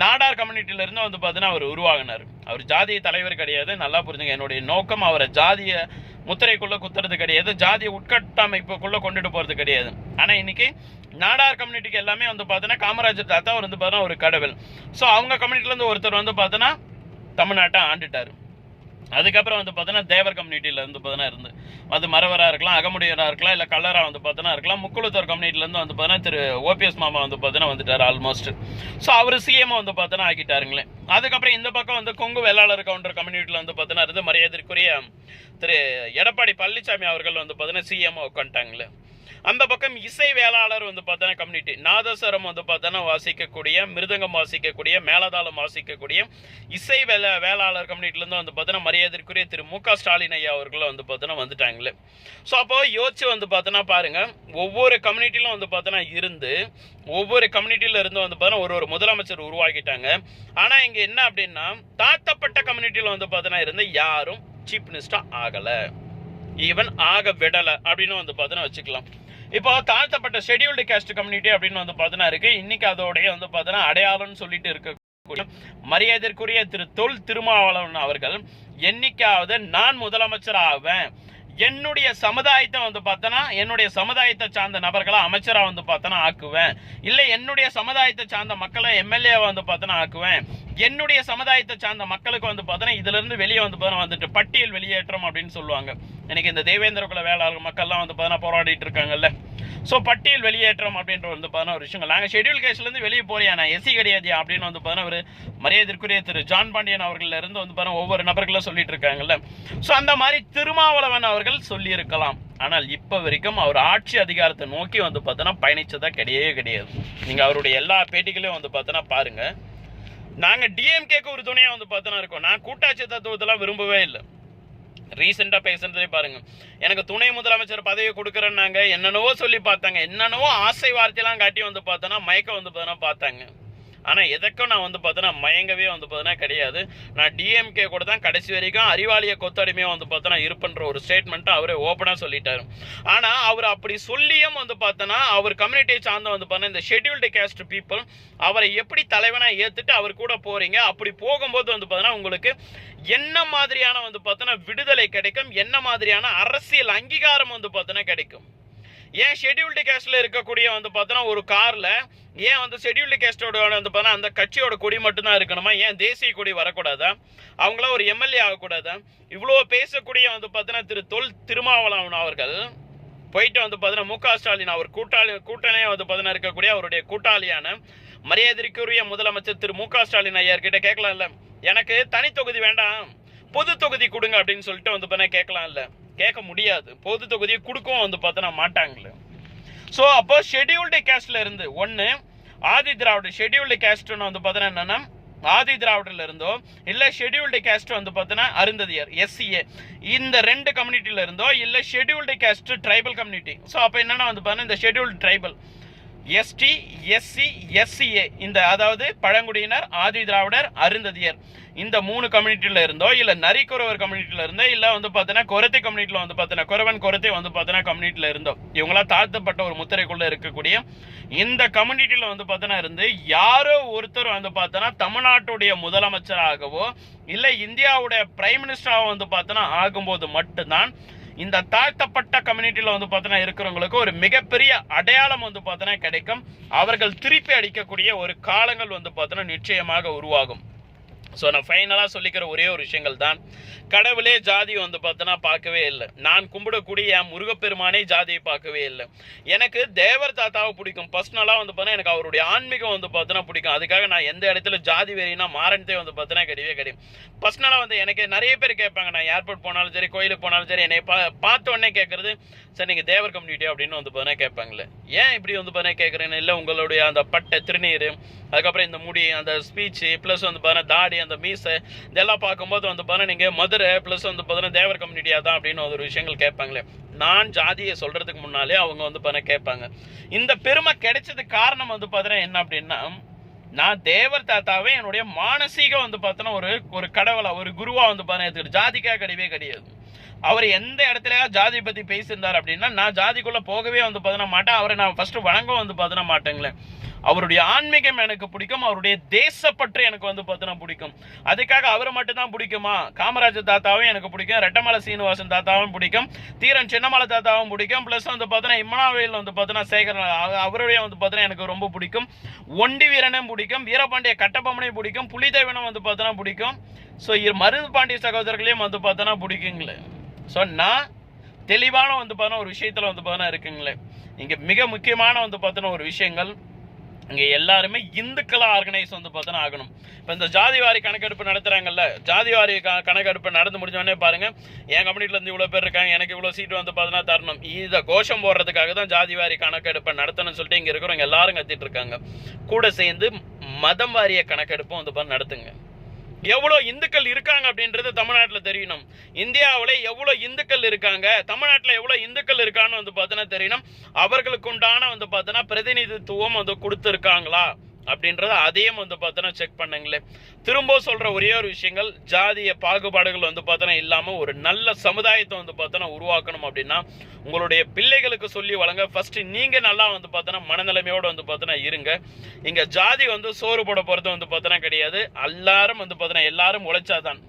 நாடார் கம்யூனிட்டியிலேருந்து வந்து பார்த்தீங்கன்னா அவர் உருவாகினார். அவர் ஜாதிய தலைவர் கிடையாது நல்லா புரிஞ்சுங்க. என்னுடைய நோக்கம் அவரை ஜாதிய முத்திரைக்குள்ளே குத்துறது கிடையாது ஜாதிய உட்கட்டமைப்புக்குள்ளே கொண்டுட்டு போகிறது கிடையாது. ஆனால் இன்னைக்கு நாடார் கம்யூனிட்டிக்கு எல்லாமே வந்து பார்த்தீங்கன்னா காமராஜர் தாத்தா அவர் வந்து பார்த்தீங்கன்னா ஒரு கடவுள். ஸோ அவங்க கம்யூனிட்டிலேருந்து ஒருத்தர் வந்து பார்த்தீங்கன்னா தமிழ்நாட்டை ஆண்டுட்டார். அதுக்கப்புறம் வந்து பார்த்தீங்கன்னா தேவர் கம்யூனிட்டியிலேருந்து பார்த்தீங்கன்னா இருந்து அது மரவராக இருக்கலாம் அகமுடையராக இருக்கலாம் இல்லை கல்லராக வந்து பார்த்தோன்னா இருக்கலாம். முக்குளத்தூர் கம்யூனிட்டிலேருந்து வந்து பார்த்தீங்கன்னா திரு ஓபிஎஸ் மாமா வந்து பார்த்தீங்கன்னா வந்துட்டார் ஆல்மோஸ்ட் ஸோ அவர் சிஎம் வந்து பார்த்தோன்னா ஆக்கிட்டாருங்களே. அதுக்கப்புறம் இந்த பக்கம் வந்து கொங்கு வேளாளர் கவுண்டர் கம்யூனிட்டியில் வந்து பார்த்தோன்னா இருந்து மரியாதைக்குரிய திரு எடப்பாடி பழனிசாமி அவர்கள் வந்து பார்த்தீங்கன்னா சிஎம் உட்காந்துட்டாங்களே அந்த பக்கம் இசை வேளாளர் வந்து பார்த்தோன்னா கம்யூனிட்டி நாதஸ்வரம் வந்து பார்த்தோன்னா வாசிக்கக்கூடிய மிருதங்கம் வாசிக்கக்கூடிய மேலதாளம் வாசிக்கக்கூடிய இசை வேலை வேளாளர் கம்யூனிட்டிலேருந்து வந்து பார்த்தோன்னா மரியாதைக்குரிய திரு மு க ஸ்டாலின் ஐயா அவர்களும் வந்து பார்த்தோன்னா வந்துட்டாங்களே. ஸோ அப்போ யோசிச்சு வந்து பார்த்தோன்னா பாருங்கள் ஒவ்வொரு கம்யூனிட்டிலும் வந்து பார்த்தோன்னா இருந்து ஒவ்வொரு கம்யூனிட்டியில இருந்து வந்து பார்த்தோன்னா ஒரு ஒரு முதலமைச்சர் உருவாக்கிட்டாங்க ஆனால் இங்கே என்ன அப்படின்னா தாழ்த்தப்பட்ட கம்யூனிட்டியில் வந்து பார்த்தோன்னா இருந்து யாரும் சீஃப் மினிஸ்டர் ஆகலை. ஈவன் ஆக விடலை அப்படின்னு வந்து பார்த்தோன்னா வச்சுக்கலாம். இப்போ தாழ்த்தப்பட்ட ஷெடியூல்டு கேஸ்ட் கம்யூனிட்டி அப்படின்னு வந்து பார்த்தீங்கன்னா இருக்கு. இன்னைக்கு அதோடைய வந்து பார்த்தீங்கன்னா அடையாளம்னு சொல்லிட்டு இருக்க மரியாதைக்குரிய திரு தொல் திருமாவளவன் அவர்கள் என்னைக்காவது நான் முதலமைச்சர் ஆவேன். என்னுடைய சமுதாயத்தை வந்து பார்த்தோன்னா என்னுடைய சமுதாயத்தை சார்ந்த நபர்களை அமைச்சராக வந்து பார்த்தோன்னா ஆக்குவேன். இல்லை என்னுடைய சமுதாயத்தை சார்ந்த மக்களை எம்எல்ஏவை வந்து பார்த்தோன்னா ஆக்குவேன். என்னுடைய சமுதாயத்தை சார்ந்த மக்களுக்கு வந்து பார்த்தோன்னா இதுலேருந்து வெளியே வந்து பார்த்தோன்னா வந்துட்டு பட்டியல் வெளியேற்றம் அப்படின்னு சொல்லுவாங்க. எனக்கு இந்த தேவேந்திர குல வேளாளர் மக்கள்லாம் வந்து பார்த்தோன்னா போராடிட்டு இருக்காங்கல்ல. ஸோ பட்டியல் வெளியேற்றம் அப்படின்ற வந்து பார்த்தோன்னா ஒரு விஷயங்கள். நாங்கள் ஷெட்யூல் கேஸ்லேருந்து வெளியே போறியா நான் எஸ்சி கிடையாது அப்படின்னு வந்து பார்த்தோன்னா ஒரு மரியாதைக்குரிய திரு ஜான் பாண்டியன் அவர்கள்ல இருந்து வந்து பார்த்தோன்னா ஒவ்வொரு நபர்களும் சொல்லிட்டு இருக்காங்கல்ல. ஸோ அந்த மாதிரி திருமாவளவன் அவர்கள் சொல்லியிருக்கலாம். ஆனால் இப்போ வரைக்கும் அவர் ஆட்சி அதிகாரத்தை நோக்கி வந்து பார்த்தோன்னா பயணிச்சதாக கிடையவே கிடையாது. நீங்கள் அவருடைய எல்லா பேட்டிகளையும் வந்து பார்த்தோன்னா பாருங்கள் நாங்கள் டிஎம்கேக்கு ஒரு துணையாக வந்து பார்த்தோன்னா இருக்கோம். நான் கூட்டாட்சி தத்துவத்தெல்லாம் விரும்பவே இல்லை. ரீசெண்டாக பேசுகிறதே பாருங்க. எனக்கு துணை முதலமைச்சர் பதவி கொடுக்குறேன்னாங்க என்னென்னவோ சொல்லி பார்த்தாங்க. என்னென்னவோ ஆசை வார்த்தையெல்லாம் காட்டி வந்து பார்த்தோன்னா மயக்கம் வந்து பார்த்தோன்னா பார்த்தாங்க. ஆனால் எதற்கும் நான் வந்து பார்த்தோன்னா மயங்கவே வந்து பார்த்தோன்னா கிடையாது. நான் டிஎம்கே கூட தான் கடைசி வரைக்கும் அறிவாளிய கொத்தடிமையாக வந்து பார்த்தோன்னா இருப்புன்ற ஒரு ஸ்டேட்மெண்ட்டை அவரே ஓப்பனாக சொல்லிட்டார். ஆனால் அவர் அப்படி சொல்லியும் வந்து பார்த்தோன்னா அவர் கம்யூனிட்டியை சார்ந்த வந்து பார்த்தோன்னா இந்த ஷெட்யூல்டு கேஸ்ட் பீப்புள் அவரை எப்படி தலைவனாக ஏற்றுட்டு அவர் கூட போகிறீங்க அப்படி போகும்போது வந்து பார்த்தோன்னா உங்களுக்கு என்ன மாதிரியான வந்து பார்த்தோன்னா விடுதலை கிடைக்கும்? என்ன மாதிரியான அரசியல் அங்கீகாரம் வந்து பார்த்தோன்னா கிடைக்கும்? ஏன் ஷெட்யூல்டு கேஸ்டில் இருக்கக்கூடிய வந்து பார்த்தோன்னா ஒரு காரில் ஏன் வந்து ஷெட்யூல்டு கேஸ்டோட வந்து பார்த்தா அந்த கட்சியோட கொடி மட்டும்தான் இருக்கணுமா? ஏன் தேசிய கொடி வரக்கூடாதா? அவங்களாம் ஒரு எம்எல்ஏ ஆகக்கூடாதா? இவ்வளோ பேசக்கூடிய வந்து பார்த்தோன்னா திரு தொல் திருமாவளவன் அவர்கள் போயிட்டு வந்து பார்த்தீங்கன்னா மு க ஸ்டாலின் அவர் கூட்டாளி கூட்டணியாக வந்து பார்த்தீங்கன்னா இருக்கக்கூடிய அவருடைய கூட்டாளியான மரியாதைக்குரிய முதலமைச்சர் திரு மு க ஸ்டாலின் ஐயர்கிட்ட கேட்கலாம்ல. எனக்கு தனி தொகுதி வேண்டாம் பொது தொகுதி கொடுங்க அப்படின்னு சொல்லிட்டு வந்து பார்த்தா கேட்கலாம்ல. கேட்க முடியாது. பொது தொகுதியை கொடுக்கவும் வந்து பார்த்தோன்னா மாட்டாங்களே. ஸோ அப்போ ஷெட்யூல்டு கேஸ்ட்ல இருந்து ஒன்று ஆதி திராவிட ஷெடியூல்டு கேஸ்ட்னு வந்து பார்த்தோன்னா என்னன்னா ஆதி திராவிடர்ல இருந்தோ இல்லை ஷெட்யூல்டு கேஸ்ட் வந்து பார்த்தோன்னா அருந்ததியர் எஸ்சிஏ இந்த ரெண்டு கம்யூனிட்டியில இருந்தோ இல்லை scheduled caste tribal community so அப்போ என்னென்னா வந்து பார்த்தோன்னா இந்த scheduled tribal ST SC SCA இந்த அதாவது பழங்குடியினர் ஆதி திராவிடர் அருந்ததியர். இந்த மூணு கம்யூனிட்டியில் இருந்தோ இல்லை நரிக்குறவர் கம்யூனிட்டியில் இருந்தோ இல்லை வந்து பார்த்தீங்கன்னா கொரத்தை கம்யூனிட்டியில் வந்து பார்த்தீங்கன்னா குறவன் கொரத்தை வந்து பார்த்தீங்கன்னா கம்யூனிட்டியில் இருந்தோ இவங்களாம் தாழ்த்தப்பட்ட ஒரு முத்திரைக்குள்ளே இருக்கக்கூடிய இந்த கம்யூனிட்டியில் வந்து பார்த்தீங்கன்னா இருந்து யாரோ ஒருத்தர் வந்து பார்த்தோன்னா தமிழ்நாட்டுடைய முதலமைச்சராகவோ இல்லை இந்தியாவுடைய பிரைம் மினிஸ்டராக வந்து பார்த்தோன்னா ஆகும்போது மட்டும்தான் இந்த தாழ்த்தப்பட்ட கம்யூனிட்டியில் வந்து பார்த்தீங்கன்னா இருக்கிறவங்களுக்கு ஒரு மிகப்பெரிய அடையாளம் வந்து பார்த்தீங்கன்னா கிடைக்கும். அவர்கள் திருப்பி அடிக்கக்கூடிய ஒரு காலங்கள் வந்து பார்த்தோன்னா நிச்சயமாக உருவாகும். ஸோ நான் ஃபைனலாக சொல்லிக்கிற ஒரே ஒரு விஷயங்கள் தான் கடவுளே ஜாதி வந்து பார்த்தோன்னா பார்க்கவே இல்லை. நான் கும்பிடக்கூடிய என் முருகப்பெருமானே ஜாதியை பார்க்கவே இல்லை. எனக்கு தேவர் தாத்தாவை பிடிக்கும். பர்சனலாக வந்து பார்த்தோன்னா எனக்கு அவருடைய ஆன்மீகம் வந்து பார்த்தோன்னா பிடிக்கும். அதுக்காக நான் எந்த இடத்துல ஜாதி வெறினா மாறன்தே வந்து பார்த்தோன்னா கிடையவே கிடையாது. பர்சனலாக வந்து எனக்கு நிறைய பேர் கேட்பாங்க. நான் ஏர்போர்ட் போனாலும் சரி கோயிலுக்கு போனாலும் சரி என்னை பா பார்த்த உடனே கேட்குறது சார் நீங்கள் தேவர் கம்யூனிட்டி அப்படின்னு வந்து பார்த்தோன்னா கேட்பாங்களே ஏன் இப்படி வந்து பார்த்தோன்னா கேட்குறேன்னு? இல்லை உங்களுடைய அந்த பட்டை திருநீர் அதுக்கப்புறம் இந்த முடி அந்த ஸ்பீச்சு ப்ளஸ் வந்து பார்த்தா தாடி அந்த மீசை இதெல்லாம் பார்க்கும்போது வந்து பார்த்தா நீங்கள் மதுரை ப்ளஸ் வந்து பார்த்தீங்கன்னா தேவர் கம்யூனிட்டியாக தான் அப்படின்னு ஒரு விஷயங்கள் கேட்பாங்களே. நான் ஜாதியை சொல்கிறதுக்கு முன்னாலே அவங்க வந்து பார்த்தா கேட்பாங்க. இந்த பெருமை கிடைச்சதுக்கு காரணம் வந்து பார்த்தீங்கன்னா என்ன அப்படின்னா நான் தேவர் தாத்தாவே என்னுடைய மானசீக வந்து பார்த்தோன்னா ஒரு ஒரு கடவுளா ஒரு குருவா வந்து பார்த்தேன் எடுத்துக்கிட்டு ஜாதிக்காக கிடையவே கிடையாது. அவர் எந்த இடத்துல ஜாதி பத்தி பேசியிருந்தார் அப்படின்னா நான் ஜாதிக்குள்ள போகவே வந்து பதின மாட்டேன். அவரை நான் ஃபர்ஸ்ட் வணங்க வந்து பதின மாட்டேங்களேன் அவருடைய ஆன்மீகம் எனக்கு பிடிக்கும். அவருடைய தேசப்பற்று எனக்கு வந்து பார்த்தீங்கன்னா பிடிக்கும். அதுக்காக அவரை மட்டும் தான் பிடிக்குமா? காமராஜர் தாத்தாவும் எனக்கு பிடிக்கும். ரெட்டமலை சீனிவாசன் தாத்தாவும் பிடிக்கும். தீரன் சின்னமலை தாத்தாவும் பிடிக்கும். ப்ளஸ் வந்து பார்த்தீங்கன்னா இம்மனாவேல் வந்து பார்த்தீங்கன்னா சேகரன் அவருடைய வந்து பார்த்தீங்கன்னா எனக்கு ரொம்ப பிடிக்கும். ஒண்டி வீரனும் பிடிக்கும். வீரபாண்டிய கட்டபொம்மனையும் பிடிக்கும். புலிதேவனும் வந்து பார்த்தீங்கன்னா பிடிக்கும். ஸோ மருது பாண்டிய சகோதரர்களையும் வந்து பார்த்தோன்னா பிடிக்குங்களே ஸோ நான் தெளிவான வந்து பார்த்தோன்னா ஒரு விஷயத்தில் வந்து பார்த்தோன்னா இருக்குங்களே. இங்கே மிக முக்கியமான வந்து பார்த்தோன்னா ஒரு விஷயங்கள். இங்கே எல்லாருமே இந்துக்களாக ஆர்கனைஸ் வந்து பார்த்தோன்னா ஆகணும். இப்போ இந்த ஜாதிவாரி கணக்கெடுப்பு நடத்துகிறாங்கல்ல ஜாதிவாரி க கணக்கெடுப்பு நடந்து முடிஞ்சோடனே பாருங்கள் என் கம்பெனிலேருந்து இருந்து இவ்வளோ பேர் இருக்காங்க எனக்கு இவ்வளோ சீட்டு வந்து பார்த்தோன்னா தரணும். இதை கோஷம் போடுறதுக்காக தான் ஜாதிவாரி கணக்கெடுப்பை நடத்தணும்னு சொல்லிட்டு இங்கே இருக்கிறவங்க எல்லாரும் கத்திட்டு இருக்காங்க. கூட சேர்ந்து மதம் வாரிய கணக்கெடுப்பும் வந்து பார்த்தா நடத்துங்க. எவ்வளோ இந்துக்கள் இருக்காங்க அப்படின்றது தமிழ்நாட்டில் தெரியணும். இந்தியாவில் எவ்வளோ இந்துக்கள் இருக்காங்க தமிழ்நாட்டில் எவ்வளோ இந்துக்கள் இருக்கான்னு வந்து பார்த்தோன்னா தெரியணும். அவர்களுக்கு உண்டான வந்து பார்த்தோன்னா பிரதிநிதித்துவம் வந்து கொடுத்துருக்காங்களா? அப்படின்றத அதையும் வந்து பார்த்தோன்னா செக் பண்ணுங்களேன் திரும்ப சொல்கிற ஒரே ஒரு விஷயங்கள் ஜாதிய பாகுபாடுகள் வந்து பார்த்தோன்னா இல்லாமல் ஒரு நல்ல சமுதாயத்தை வந்து பார்த்தோன்னா உருவாக்கணும் அப்படின்னா உங்களுடைய பிள்ளைகளுக்கு சொல்லி வழங்க. ஃபஸ்ட்டு நீங்கள் நல்லா வந்து பார்த்தோன்னா மனநிலைமையோடு வந்து பார்த்தோன்னா இருங்க. இங்கே ஜாதி வந்து சோறு போட போகிறது வந்து பார்த்தோன்னா கிடையாது. எல்லாரும் வந்து பார்த்தோன்னா எல்லாரும் உழைச்சாதான்.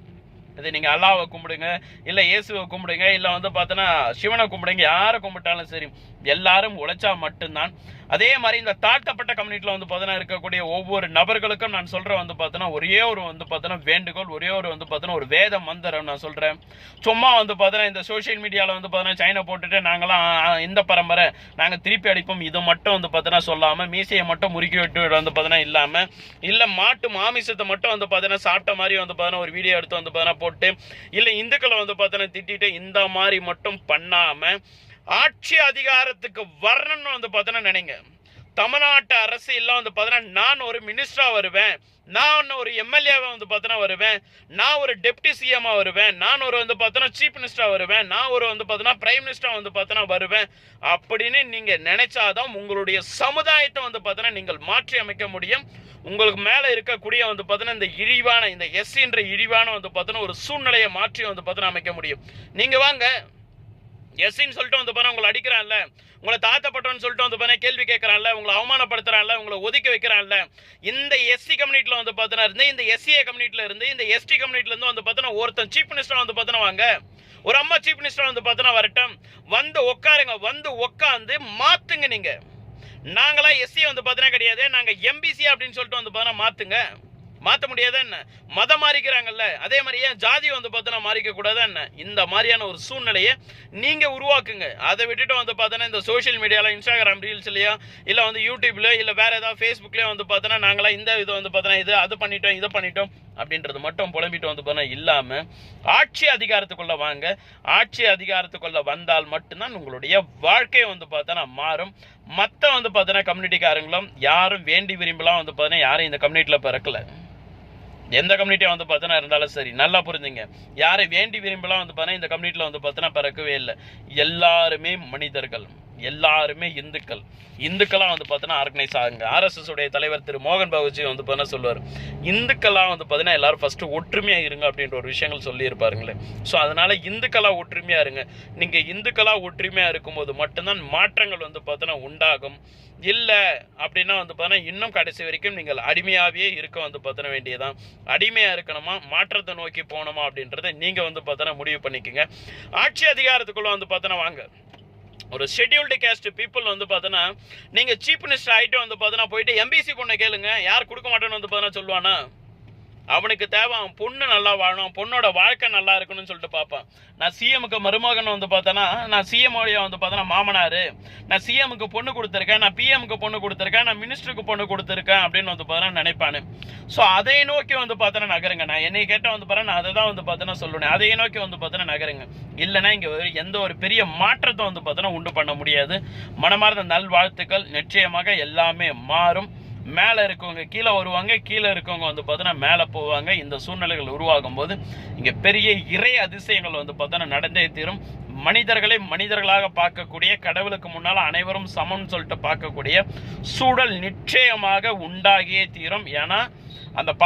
இது நீங்கள் அல்லாவை கும்பிடுங்க இல்லை இயேசுவை கும்பிடுங்க இல்லை வந்து பார்த்தோன்னா சிவனை கும்பிடுங்க யாரை கும்பிட்டாலும் சரி எல்லாரும் உழைச்சா மட்டும்தான். அதே மாதிரி இந்த தாழ்த்தப்பட்ட கம்யூனிட்டியில் வந்து பார்த்தோன்னா இருக்கக்கூடிய ஒவ்வொரு நபர்களுக்கும் நான் சொல்கிற வந்து பார்த்தோன்னா ஒரே ஒரு வந்து பார்த்தோன்னா வேண்டுகோள் ஒரே ஒரு வந்து பார்த்தோன்னா ஒரு வேத மந்திரம் நான் சொல்கிறேன் சும்மா வந்து பார்த்தோன்னா இந்த சோஷியல் மீடியாவில் வந்து பார்த்தோன்னா சைனா போட்டுட்டு நாங்களாம் இந்த பரம்பரை நாங்கள் திருப்பி அடிப்போம் இது மட்டும் வந்து பார்த்தோன்னா சொல்லாமல் மீசையை மட்டும் முறுக்கி விட்டு வந்து பார்த்தோன்னா இல்லாமல் இல்லை மாட்டு மாமிசத்தை மட்டும் வந்து பார்த்தோன்னா சாப்பிட்ட மாதிரி வந்து பார்த்தோன்னா ஒரு வீடியோ எடுத்து வந்து பார்த்தோன்னா போட்டு இல்லை இந்துக்களை வந்து பார்த்தோன்னா திட்டிட்டு இந்த மாதிரி மட்டும் பண்ணாமல் ஆட்சி அதிகாரத்துக்கு வரணும்னு வந்து பார்த்தோன்னா நினைங்க தமிழ்நாட்டு அரசு அரசியல்லாம் வந்து பார்த்தோன்னா நான் ஒரு மினிஸ்டராக வருவேன் நான் ஒரு எம்எல்ஏவை வந்து பார்த்தோன்னா வருவேன் நான் ஒரு டெப்டி சிஎம்மாக வருவேன் நான் ஒரு வந்து பார்த்தோன்னா சீஃப் மினிஸ்டராக வருவேன் நான் ஒரு வந்து பார்த்தோன்னா பிரைம் மினிஸ்டராக வந்து பார்த்தோன்னா வருவேன் அப்படின்னு நீங்கள் நினைச்சாதான் உங்களுடைய சமுதாயத்தை வந்து பார்த்தோன்னா நீங்கள் மாற்றி அமைக்க முடியும் உங்களுக்கு மேலே இருக்கக்கூடிய வந்து பார்த்தோன்னா இந்த இழிவான இந்த எஸ்சின்ற இழிவான வந்து பார்த்தோன்னா ஒரு சூழ்நிலையை மாற்றி வந்து பார்த்தோன்னா அமைக்க முடியும் நீங்கள் வாங்க எஸ்சின்னு சொல்லிட்டு வந்து பாரு உங்களை அடிக்கிறான்ல. உங்களை தாத்தப்பட்டவன்னு சொல்லிட்டு வந்து பாருங்க கேள்வி கேட்கறான்ல. உங்களை அவமானப்படுத்துறான்ல உங்களை ஒதுக்கி வைக்கிறான்ல. இந்த எஸ்சி கம்யூனிட்டியில் வந்து பார்த்தோன்னா இருந்து இந்த எஸ்சிஏ கம்யூனிட்டியில் இருந்து இந்த எஸ்டி கம்யூனிட்டிலேருந்து வந்து பார்த்தோன்னா ஒருத்தன் சீஃப் மினிஸ்டர் வந்து பார்த்தோன்னா வாங்க. ஒரு அம்மா சீஃப் மினிஸ்டர் வந்து பார்த்தோன்னா வரட்டும். வந்து உட்காருங்க வந்து உட்காந்து மாத்துங்க நீங்கள் நாங்களாம் எஸ்சி வந்து பார்த்தோன்னா கிடையாது. நாங்கள் எம்பிசி அப்படின்னு சொல்லிட்டு வந்து பார்த்தோன்னா மாத்துங்க. மாற்ற முடியாதா என்ன மதம் மாறிக்கிறாங்கல்ல அதே மாதிரி ஏன் ஜாதி வந்து பார்த்தோன்னா மாறிக்க கூடாதா என்ன இந்த மாதிரியான ஒரு சூழ்நிலையை நீங்கள் உருவாக்குங்க. அதை விட்டுட்டு வந்து பார்த்தோன்னா இந்த சோஷியல் மீடியாவில் இன்ஸ்டாகிராம் ரீல்ஸ்லையோ இல்லை வந்து யூடியூப்ல இல்லை வேறு ஏதாவது ஃபேஸ்புக்லேயோ வந்து பார்த்தோன்னா நாங்களாம் இந்த இது வந்து பார்த்தோன்னா இது அது பண்ணிட்டோம் இதை பண்ணிட்டோம் அப்படின்றது மட்டும் புலம்பிட்டு வந்து பார்த்தா இல்லாமல் ஆட்சி அதிகாரத்துக்குள்ளே வாங்க. ஆட்சி அதிகாரத்துக்குள்ளே வந்தால் மட்டும்தான் உங்களுடைய வாழ்க்கையை வந்து பார்த்தோன்னா மாறும். மற்ற வந்து பார்த்தோன்னா கம்யூனிட்டிக்காரங்களும் யாரும் வேண்டி விரும்பலாம் வந்து பார்த்தோன்னா யாரும் இந்த கம்யூனிட்டியில் பிறக்கல. எந்த கம்யூனிட்டியாக வந்து பார்த்தோன்னா இருந்தாலும் சரி நல்லா புரிஞ்சுங்க. யாரை வேண்டி விரும்பலாம் வந்து பார்த்தோன்னா இந்த கம்யூனிட்டியில் வந்து பார்த்தோன்னா பிறக்கவே இல்லை. எல்லாருமே மனிதர்கள். எல்லாருமே இந்துக்கள். இந்துக்களாக வந்து பார்த்தோன்னா ஆர்கனைஸ் ஆகுங்க. ஆர்எஸ்எஸ் உடைய தலைவர் திரு மோகன் பகவத்ஜி வந்து பார்த்தா சொல்லுவார். இந்துக்களாக வந்து பார்த்தீங்கன்னா எல்லாரும் ஃபஸ்ட்டு ஒற்றுமையாக இருங்க அப்படின்ற ஒரு விஷயங்கள் சொல்லியிருப்பாருங்களே. ஸோ அதனால் இந்துக்களாக ஒற்றுமையாக இருங்க. நீங்கள் இந்துக்களாக ஒற்றுமையாக இருக்கும்போது மட்டும்தான் மாற்றங்கள் வந்து பார்த்தோன்னா உண்டாகும். இல்லை அப்படின்னா வந்து பார்த்தீங்கன்னா இன்னும் கடைசி வரைக்கும் நீங்கள் அடிமையாகவே இருக்க வந்து பார்த்தன வேண்டியதான் அடிமையாக இருக்கணுமா? மாற்றத்தை நோக்கி போகணுமா அப்படின்றத நீங்கள் வந்து பார்த்தோன்னா முடிவு பண்ணிக்கோங்க. ஆட்சி அதிகாரத்துக்குள்ளே வந்து பார்த்தோன்னா வாங்க. ஒரு ஷெட்யூல்டு கேஸ்ட் பீப்புள் வந்து பார்த்தோன்னா நீங்கள் சீஃப் மினிஸ்டர் ஆகிட்டு வந்து பார்த்தோன்னா போயிட்டு எம்பிசி பொண்ணை கேளுங்க. யார் கொடுக்க மாட்டேன்னு வந்து பார்த்தோன்னா சொல்லுவானா? அவனுக்கு தேவை அவன் பொண்ணு நல்லா வாழணும் பொண்ணோட வாழ்க்கை நல்லா இருக்கணும்னு சொல்லிட்டு பார்ப்பான். நான் சிஎமுக்கு மருமகன் வந்து பார்த்தேன்னா நான் சிஎம் வந்து பார்த்தேன்னா மாமனார். நான் சிஎமுக்கு பொண்ணு கொடுத்துருக்கேன் நான் பிஎம்க்கு பொண்ணு கொடுத்துருக்கேன் நான் மினிஸ்டருக்கு பொண்ணு கொடுத்துருக்கேன் அப்படின்னு வந்து பார்த்தோன்னா நினைப்பானு. ஸோ அதை நோக்கி வந்து பார்த்தோன்னா நகருங்க. நான் என்னை கேட்டால் வந்து பார்த்தா நான் அதை தான் வந்து பார்த்தேன்னா சொல்லுவேன். அதை நோக்கி வந்து பார்த்தோன்னா நகருங்க. இல்லைன்னா இங்கே எந்த ஒரு பெரிய மாற்றத்தை வந்து பார்த்தோன்னா உண்டு பண்ண முடியாது. மனமார்ந்த நல்வாழ்த்துக்கள். நிச்சயமாக எல்லாமே மாறும். மேலே இருக்கவங்க கீழே வருவாங்க கீழே இருக்கவங்க வந்து பார்த்தோன்னா மேலே போவாங்க. இந்த சூழ்நிலைகள் உருவாகும் போது இங்கே பெரிய இறை அதிசயங்கள் வந்து பார்த்தோன்னா நடந்தே தீரும். மனிதர்களை மனிதர்களாக பார்க்கக்கூடிய கடவுளுக்கு முன்னால் அனைவரும் சமம்னு சொல்லிட்டு பார்க்கக்கூடிய சூழல் நிச்சயமாக உண்டாகியே தீரும். ஏன்னா அந்த பா